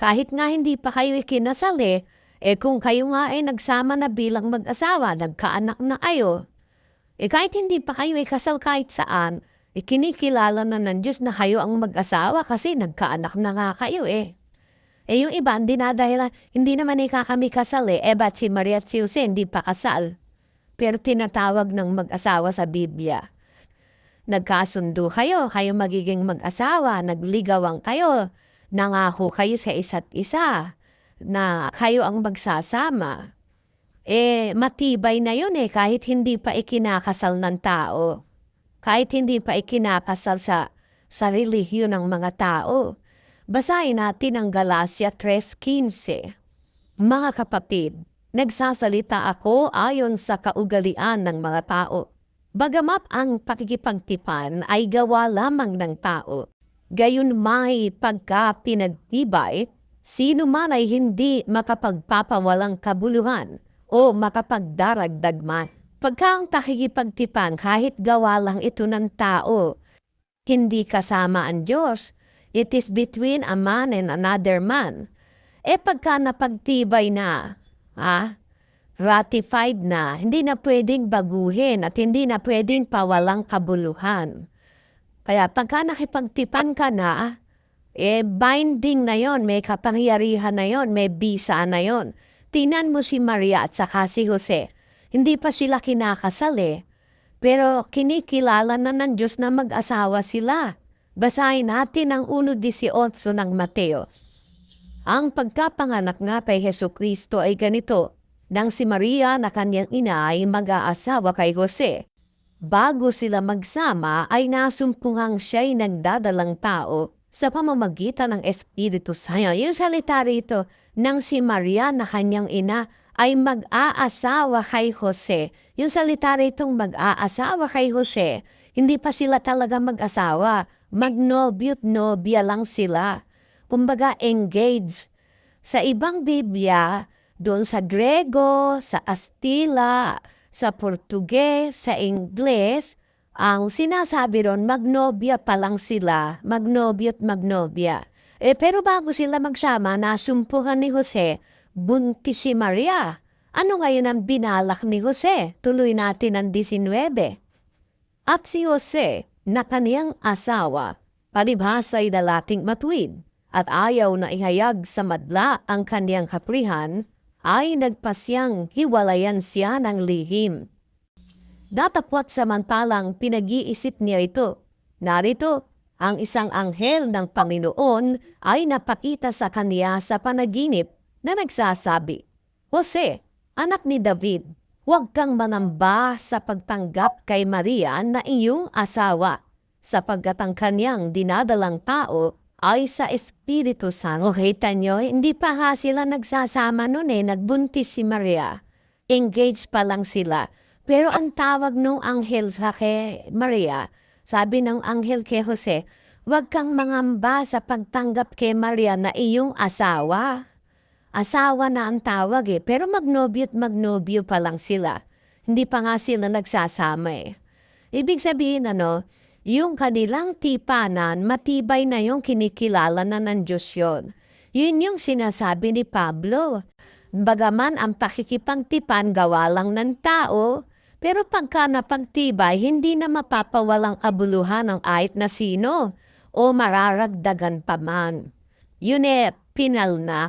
Kahit nga hindi pa kayo ikinasal eh, eh kung kayo nga ay nagsama na bilang mag-asawa, nagkaanak na kayo, eh kahit hindi pa kayo ikasal kahit saan, eh kinikilala na ng Diyos na kayo ang mag-asawa kasi nagkaanak na nga kayo eh. Eh yung iba, hindi na dahil hindi naman ika kami kasal eh. Eh ba't si Maria at si Jose hindi pa kasal? Pero tinatawag ng mag-asawa sa Biblia. Nagkasundo kayo, kayo magiging mag-asawa, nagligawan kayo, nangako kayo sa isa't isa na kayo ang magsasama. Eh, matibay na yun eh, kahit hindi pa ikinakasal ng tao. Kahit hindi pa ikinakasal sa, sa relihiyon ng mga tao. Basahin natin ang Galacia 3.15. Mga kapatid, nagsasalita ako ayon sa kaugalian ng mga tao. Bagamat ang pakikipagtipan ay gawa lamang ng tao, gayon may pagka pinagtibay, sino man ay hindi makapagpapawalang kabuluhan o makapagdaragdag man. Pagka ang pakikipagtipan kahit gawa lang ito ng tao, hindi kasama ang Diyos, it is between a man and another man. Eh pagka napagtibay na, ah, ratified na, hindi na pwedeng baguhin at hindi na pwedeng pawalang kabuluhan. Kaya pagka nakipagtipan ka na, eh binding na yon, may kapangyarihan na yon, may bisa na yon. Tinan mo si Maria at saka si Jose. Hindi pa sila kinakasal eh. Pero kinikilala na ng Diyos na mag-asawa sila. Basahin natin ang 1.18 ng Mateo. Ang pagkapanganak nga kay Heso Kristo ay ganito, nang si Maria na kanyang ina ay mag-aasawa kay Jose. Bago sila magsama ay nasumpungang siya'y nagdadalang tao sa pamamagitan ng Espiritu Santo. Yung salita rito, nang si Maria na kanyang ina ay mag-aasawa kay Jose. Yung salita ritong mag-aasawa kay Jose, hindi pa sila talaga mag-asawa. Magnobyot nobya lang sila. Kumbaga engaged. Sa ibang Biblia, doon sa Grego, sa Astila, sa Portuges, sa Ingles, ang sinasabi ron, magnobya pa lang sila, magnobya at magnobya. Eh, pero bago sila magsama, nasumpuhan ni Jose, buntis si Maria. Ano ngayon ang binalak ni Jose? Tuloy natin ang 19. At si Jose, na kaniyang asawa, palibhas ay dalating matuwid, at ayaw na ihayag sa madla ang kaniyang kaprihan, ay nagpasyang hiwalayan siya ng lihim. Datapwat samantalang pinag-iisip niya ito. Narito, ang isang anghel ng Panginoon ay napakita sa kaniya sa panaginip na nagsasabi, Jose, anak ni David, huwag kang manamba sa pagtanggap kay Maria na iyong asawa, sapagkat ang kanyang dinadalang tao ay sa Espiritu Santo. Kita nyo, hindi pa ha sila nagsasama noon eh, nagbuntis si Maria. Engaged pa lang sila. Pero ang tawag ng anghel sa kay Maria, sabi ng anghel kay Jose, huwag kang mangamba sa pagtanggap kay Maria na iyong asawa. Asawa na ang tawag eh, pero magnobyo at magnobyo pa lang sila. Hindi pa nga sila nagsasama eh. Ibig sabihin ano, yung kanilang tipanan, matibay na yung kinikilala na ng Diyos yun. Yun yung sinasabi ni Pablo. Bagaman ang pakikipagtipan gawa lang ng tao, pero pagka napagtibay, hindi na mapapawalang kabuluhan ng kahit na sino o mararagdagan pa man. Yun eh, pinal na